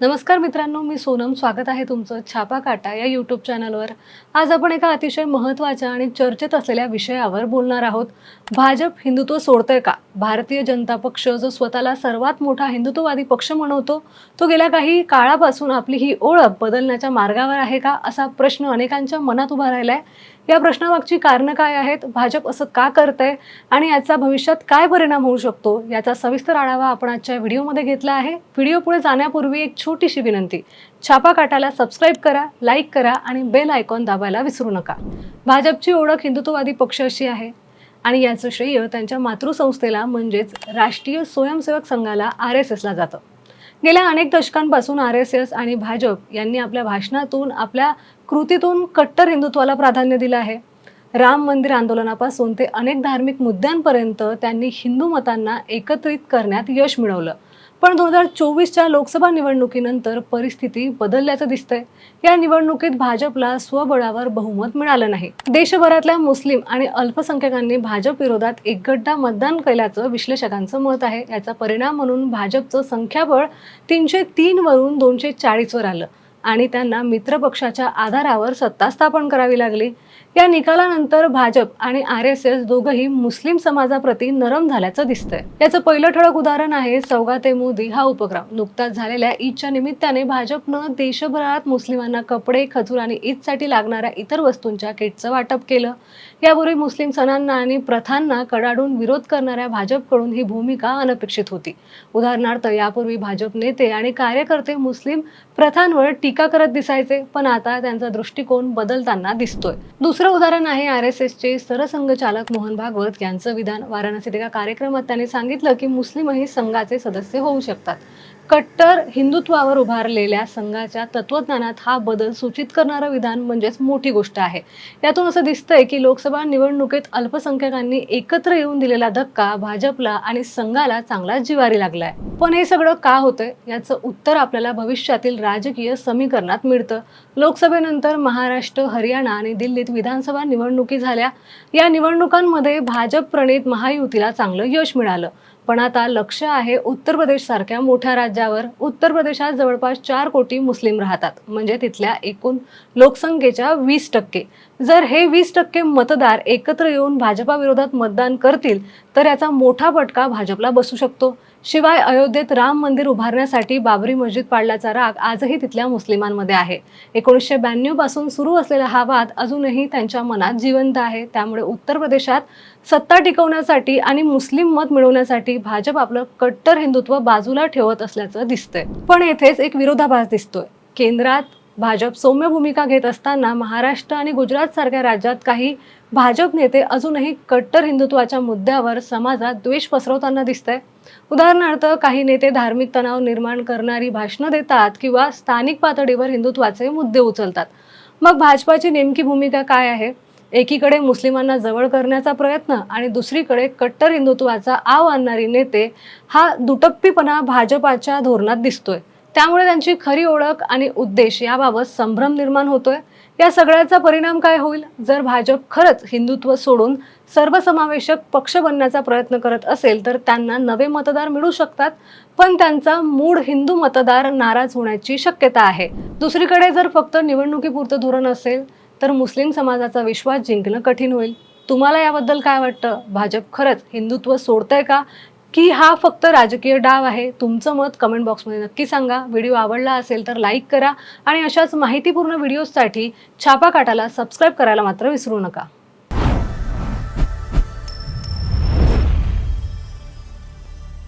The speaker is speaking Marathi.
नमस्कार मित्रांनो मी सोनम. स्वागत आहे तुमचं छापा काटा या यूट्यूब चॅनलवर आज आपण एका अतिशय महत्त्वाच्या आणि चर्चेत असलेल्या विषयावर बोलणार आहोत. भाजप हिंदुत्व सोडतंय का? भारतीय जनता पक्ष जो स्वतःला सर्वात मोठा हिंदुत्ववादी पक्ष म्हणवतो तो गेल्या काही काळापासून आपली ही ओळख बदलण्याच्या मार्गावर आहे का असा प्रश्न अनेकांच्या मनात उभा राहिलाय. या प्रश्नामागची कारणं काय आहेत? भाजप असं का करतंय? आणि याचा भविष्यात काय परिणाम होऊ शकतो? याचा सविस्तर आढावा आपण आजच्या व्हिडिओमध्ये घेतला आहे. व्हिडिओ पुढे जाण्यापूर्वी एक छोटीशी विनंती. छापा काटाला सबस्क्राईब करा लाईक करा आणि बेल आयकॉन दाबायला विसरू नका. भाजपची ओळख हिंदुत्ववादी पक्ष अशी आहे. आणि याचं श्रेय त्यांच्या मातृसंस्थेला म्हणजेच राष्ट्रीय स्वयंसेवक संघाला आर एस एसला जातं. गेल्या अनेक दशकांपासून आर एस एस आणि भाजप यांनी आपल्या भाषणातून आपल्या कृतीतून कट्टर हिंदुत्वाला प्राधान्य दिलं आहे. राम मंदिर आंदोलनापासून ते अनेक धार्मिक मुद्द्यांपर्यंत त्यांनी हिंदू मतांना एकत्रित करण्यात यश मिळवलं. पण दोन हजार चोवीसच्या लोकसभा निवडणुकीनंतर परिस्थिती बदलल्याचं दिसतंय. या निवडणुकीत भाजपला स्वबळावर बहुमत मिळालं नाही. देशभरातल्या मुस्लिम आणि अल्पसंख्याकांनी भाजप विरोधात एकगड्डा मतदान केल्याचं विश्लेषकांचं मत आहे. याचा परिणाम म्हणून भाजपचं संख्याबळ तीनशे तीन वरून दोनशे चाळीसवर आलं. आणि त्यांना मित्रपक्षाच्या आधारावर सत्ता स्थापन करावी लागली. या निकालानंतर भाजप आणि आर एस एस दोघंही मुस्लिम समाजाप्रती नरम झाल्याचं दिसतंय. याचं पहिलं ठळक उदाहरण आहे सौगाते मोदी हा उपक्रम. नुकताच झालेल्या ईदच्या निमित्ताने भाजपनं देशभरात मुस्लिमांना कपडे खजूर आणि ईदसाठी लागणाऱ्या इतर वस्तूंच्या किटचं वाटप केलं. यापूर्वी मुस्लिम सणांना आणि प्रथांना कडाडून विरोध करणाऱ्या भाजपकडून ही भूमिका अनपेक्षित होती. उदाहरणार्थ यापूर्वी भाजप नेते आणि कार्यकर्ते मुस्लिम प्रथांवर टीका करत दिसायचे पण आता त्यांचा दृष्टिकोन बदलताना दिसतोय. दुसरं उदाहरण आहे आर एस एसचे सरसंघचालक मोहन भागवत यांचं विधान वाराणसीत एका कार्यक्रमात त्यांनी सांगितलं की मुस्लिमही संघाचे सदस्य होऊ शकतात. कट्टर हिंदुत्वावर उभारलेल्या संघाच्या तत्वज्ञानात हा बदल सूचित करणारं विधान म्हणजेच मोठी गोष्ट आहे. यातून असं दिसतंय की लोकसभा निवडणुकीत अल्पसंख्याकांनी एकत्र येऊन दिलेला धक्का भाजपला आणि संघाला चांगला जिवारी लागलाय. पण हे सगळं का होतंय? याचं उत्तर आपल्याला भविष्यातील राजकीय समीकरणात मिळतं. लोकसभेनंतर महाराष्ट्र हरियाणा आणि दिल्लीत विधानसभा निवडणुकी झाल्या. या निवडणुकांमध्ये भाजप प्रणित महायुतीला चांगलं यश मिळालं. पण आता लक्ष आहे उत्तर प्रदेश सारख्या मोठ्या राज्यावर. उत्तर प्रदेशात जवळपास चार कोटी मुस्लिम राहतात. म्हणजे तिथल्या एकूण लोकसंख्येच्या वीस टक्के. जर हे वीस टक्के मतदार एकत्र येऊन भाजपा विरोधात मतदान करतील तर याचा मोठा फटका भाजपला बसू शकतो. शिवाय अयोध्येत राम मंदिर उभारण्यासाठी बाबरी मस्जिद पाडल्याचा राग आजही तिथल्या मुस्लिमांमध्ये आहे. एकोणीसशे ब्याण्णवपासून सुरू असलेला हा वाद अजूनही त्यांच्या मनात जिवंत आहे. त्यामुळे उत्तर प्रदेशात सत्ता टिकवण्यासाठी आणि मुस्लिम मत मिळवण्यासाठी भाजप आपलं कट्टर हिंदुत्व बाजूला ठेवत असल्याचं दिसतंय. पण येथेच एक विरोधाभास दिसतोय. केंद्रात भाजप सौम्य भूमिका घेत असताना महाराष्ट्र आणि गुजरात सारख्या राज्यात काही भाजप नेते अजूनही कट्टर हिंदुत्वाच्या मुद्द्यावर समाजात द्वेष पसरवताना दिसतंय. उदाहरणार्थ काही नेते धार्मिक तणाव निर्माण करणारी भाषणं देतात किंवा स्थानिक पातळीवर हिंदुत्वाचे मुद्दे उचलतात. मग भाजपाची नेमकी भूमिका काय आहे? एकीकडे मुस्लिमांना जवळ करण्याचा प्रयत्न आणि दुसरीकडे कट्टर हिंदुत्वाचा आव आणणारी नेते हा दुटप्पीपणा भाजपाच्या धोरणात दिसतोय. त्यामुळे त्यांची खरी ओळख आणि उद्देश याबाबत संभ्रम निर्माण होतोय. या सगळ्याचा परिणाम काय होईल? जर भाजप खरंच हिंदुत्व सोडून सर्वसमावेशक पक्ष बनण्याचा प्रयत्न करत असेल तर त्यांना नवे मतदार मिळू शकतात पण त्यांचा मूळ हिंदू मतदार नाराज होण्याची शक्यता आहे. दुसरीकडे जर फक्त निवडणुकीपुरतं धोरण असेल तर मुस्लिम समाजाचा विश्वास जिंकणं कठीण होईल. तुम्हाला याबद्दल काय वाटतं? भाजप खरंच हिंदुत्व सोडतंय का? की हा फक्त राजकीय डाव आहे. तुमचं मत कमेंट बॉक्समध्ये नक्की सांगा. व्हिडिओ आवडला असेल तर लाईक करा आणि अशाच माहितीपूर्ण व्हिडिओजसाठी छापा काटाला सबस्क्राईब करायला मात्र विसरू नका.